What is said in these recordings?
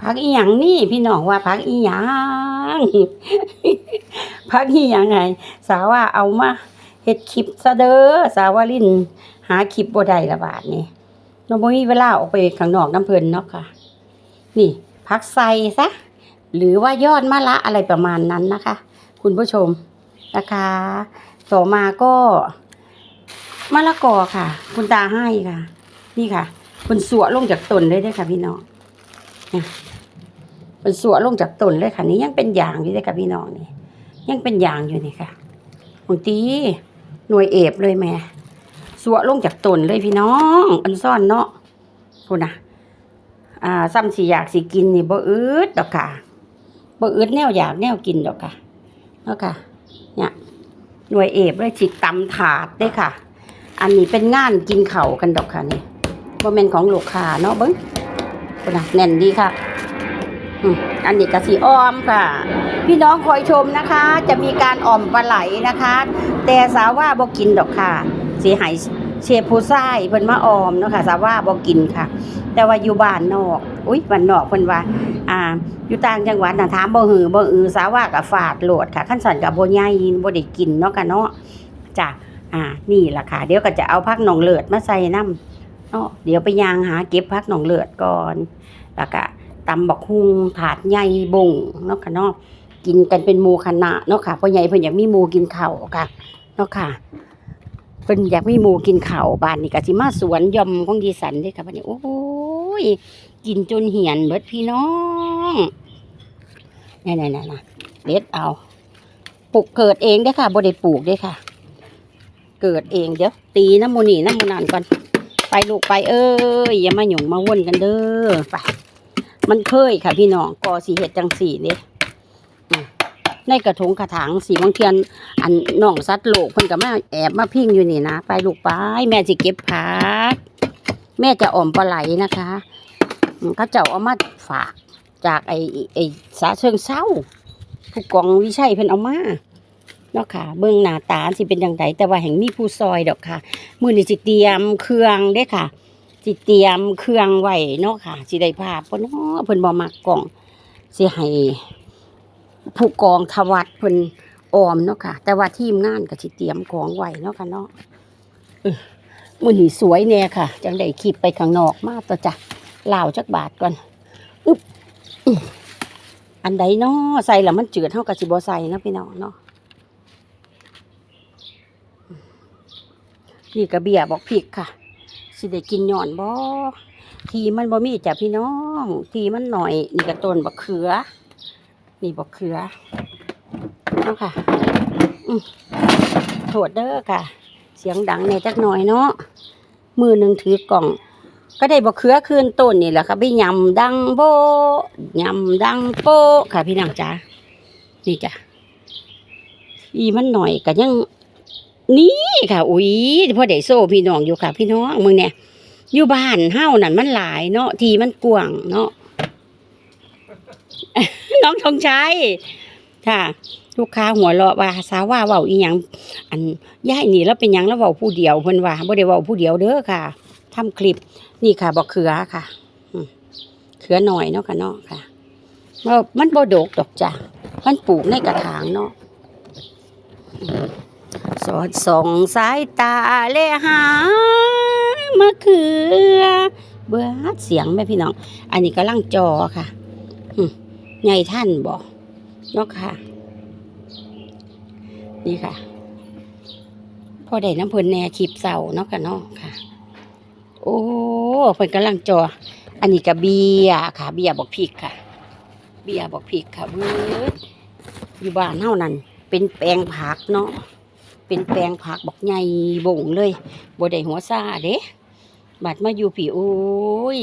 พักอีหยังนี่พี่น้องว่าพักอีหยังพักอีหยังไง สาวว่าเอามาเฮ็ดคลิปซะเด้อสาววาลินหาคลิปบ่ได้ละบาดนี่เราบ่มีเวลาออกไปข้างนอกน้ำเพิ่นเนาะค่ะ นี่พักใส่ซะหรือว่ายอดมะละอะไรประมาณนั้นนะคะ คุณผู้ชมนะคะต่อมาก็มะละกอค่ะ คุณตาให้ค่ะ นี่ค่ะคุณสัวลงจากต้นเลยด้อค่ะพี่น้อง เนี่ยคุณสัวลงจากต้นเลยค่ะนี่ยังเป็นอย่างอยู่เลยค่ะพี่น้องนี่ยังเป็นอย่างอยู่นี่ค่ะบางทีหน่วยเอฟเลยแม่สัวลงจากต้นเลยพี่น้อง อันซ่อนเนาะคุณนะอ่าซ้ำสิอยากสิกินนี่บ่อืดดอกค่ะบ่อืดแนวอยากแนวกินดอกค่ะเนาะค่ะเนี่ยหน่วยเอฟเลยสิตำถาดได้ค่ะ อันนี้เป็นงานกินเข่ากันดอกค่ะนี่บ่แม่นของลูกค้าเนาะเบิ้ง คุณนะแน่นดีค่ะอันนี้กะสีอ้อมค่ะ พี่น้องคอยชมนะคะ จะมีการอ่อมปลาไหลนะคะ แต่สาวว่าบ่กินดอกค่ะสีหายเชฟผู้ชายเพิ่นมาออมเนาะค่ะสาวว่าบ่กินค่ะ แต่ว่าอยู่บ้านนอกอุ้ยบ้านนอกเพิ่นว่าอ่าอยู่ต่างจังหวัดน่ะถามบ่หือบ่อือสาว่าก็ฝาดโหลดค่ะคันสันก็บ่ใหญ่บ่ได้กินเนาะค่ะเนาะจ้ะอ่านี่ล่ะค่ะ เดี๋ยวก็จะเอาพักหนองเลือดมาใส่น้ำ เนาะเดี๋ยวไปยางหาเก็บพักหนองเลือดก่อนแล้วก็ตำบักฮุงถาดใหญ่บงเนาะค่ะเนาะกินกันเป็นหมู่คณะเนาะค่ะพ่อใหญ่เพิ่นอยากมีหมู่กินข้าวค่ะเนาะค่ะเพิ่นอยากมีหมู่กินข้าวบ้านนี่ก็สิมาสวนยอมของดีสันเด้ค่ะบัดนี้โอ้ยกินจนเหียนเบิดพี่น้องนี่ๆๆๆเด็ดเอาปลูกเกิดเองเด้ค่ะบ่ได้ปลูกเด้ค่ะ เกิดเองเดี๋ยวตีน้ำมูนี่น้ำมูนานก่อน ไปลูกไปเอ้ยอย่ามาหยุ่งมาวนกันเด้อไปมันเคยค่ะพี่น้องกอสีเห็ดจังสีเด้อืมในกระถงกระถางสีบางเทียน อันน้องสัตว์โลกเพิ่นก็มาแอบมาพิงอยู่นี่นะไปลูกไปแม่สิเก็บผักแม่จะอ่อมปลาไหลนะคะอืมเขาเจ้าเอามาฝากจากไอ้ไอ้สาเชิงเศร้าผู้กองวิชัยเพิ่นเอามา เนาะค่ะ เบิ่งหน้าตาสิเป็นจังไดแต่ว่าแห่งมีผู้ซอยดอกค่ะ มื้อนี้สิเตรียมเครื่องเด้ค่ะสิเตรียมเครื่องไว้เนาะค่ะสิได้ภาพบ่นาะเพิ่นบ่มักกล่องสิให้ผู้กองทวัดเพิ่นออมเนาะค่ะ แต่ว่าทีมงานก็สิเตรียมของไว้เนาะค่ะเนาะมือนี้สวยแน่ค่ะ จังได้คลิปไปข้างนอกมาตัวจ้ะลาวจักบาทก่อนอึ๊บอันใดเนาะใส่แล้วมันจืดเฮาก็สิบ่ใส่เนาะพี่น้องเนาะ นี่กระเบียบอกพริกค่ะ สิได้กินหย่อนบ่ทีมันบ่มีจ้ะพี่น้อง ทีมันหน่อย นี่ก็ต้นบักเขือ นี่บักเขือเอาค่ะอืมโทษเด้อค่ะ เสียงดังในจักหน่อยเนาะ มือหนึ่งถือกล่อง ก็ได้บักเขือคืนต้นนี่แหละค่ะไปยำดังโบยำดังโปค่ะพี่น้องจ้านี่จ้ะอีมันหน่อยก็ยัง นี่ค่ะ อุ้ยพ่อได้โซ่พี่น้องอยู่ค่ะ พี่น้องมึงเนี่ยอยู่บ้านเฮานั่นมันหลายเนาะทีมันกว้างเนาะน้องทองชัยค่ะ ลูกค้าหัวเราะว่าสาวว่าเว้าอีหยังอันย่ายนี่แล้วเป็นหยังแล้วเว้าผู้เดียวเพิ่นว่าบ่ได้เว้าผู้เดียวเด้อค่ะทำคลิปนี่ค่ะบอกเขือค่ะเขือหน่อยเนาะค่ะเนาะค่ะมันบ่ดกดอกจ้ะมันปลูกในกระถางเนาะ อืมสอดส่องสายตาเลหามะเขือเบื่อเสียงแม่พี่น้อง อันนี้กำลังจอค่ะอืมไงท่านบอกเนาะค่ะ นี่ค่ะ พอได้น้ำเพลินแหน่คลิปเสาเนาะค่ะเนาะค่ะ โอ้เพิ่นกำลังจอ อันนี้ก็เบียค่ะ เบียบอกพริกค่ะ เบียบอกพริกค่ะเว้ยอยู่บ้านเฮานั่นเป็นแปลงผักเนาะ เป็นแปลงผักบอกใหญ่บ่งเลยบ่ได้หัวซ่าเด้บัดมาอยู่ผีโอ้ย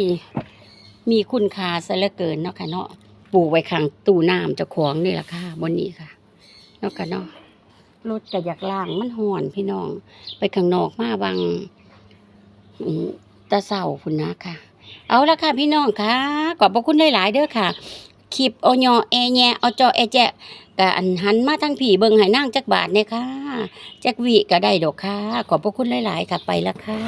มีคุณค่าซะเหลือเกินเนาะค่ะเนาะปลูกไว้ข้างตู้น้ำเจ้าของนี่ละค่ะบนนี้ค่ะเนาะค่ะเนาะรถก็อยากล่างมันห่อนพี่น้อง ไปข้างนอกมาบางตะเสาพุ่นนะค่ะ เอาละค่ะพี่น้องค่ะขอบพระคุณหลายๆเด้อค่ะ คลิปโอยอแอแยเอาจอแอแจกะอันหันมาทั้งผีเบิงให้นั่งจักบาทเนี่ยค่ะจักวีก็ได้ดอกค่ะ ขอบพระคุณหลาย ๆ ค่ะไปละค่ะ